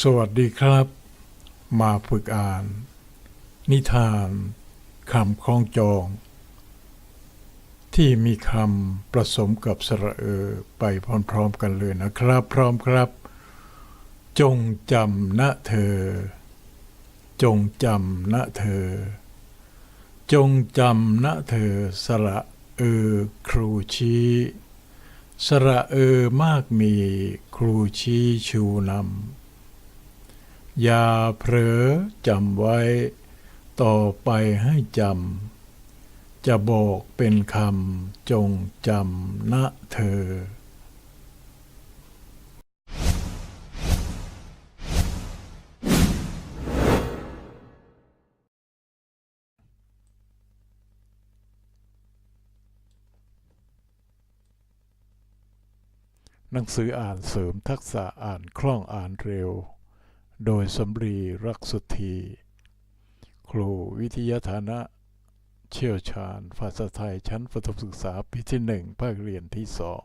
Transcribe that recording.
สวัสดีครับ มาฝึกอ่าน นิทานคำคล้องจอง ที่มีคำผสมกับสระเออไปพร้อมๆกันเลยนะครับ พร้อมครับ จงจำนะเธอ จงจำนะเธอ จงจำนะเธอ สระเออครูชี้สระเออมากมีครูชี้ชูนำ อย่าเผลอจำไว้ ต่อไปให้จำ จะบอกเป็นคำจงจำนะเธอ หนังสืออ่านเสริมทักษะอ่านคล่องอ่านเร็ว โดยสำรีรักสุธีครูวิทยาฐานะเชี่ยวชาญภาษาไทยชั้นประถมศึกษาปีที่หนึ่งภาคเรียนที่สอง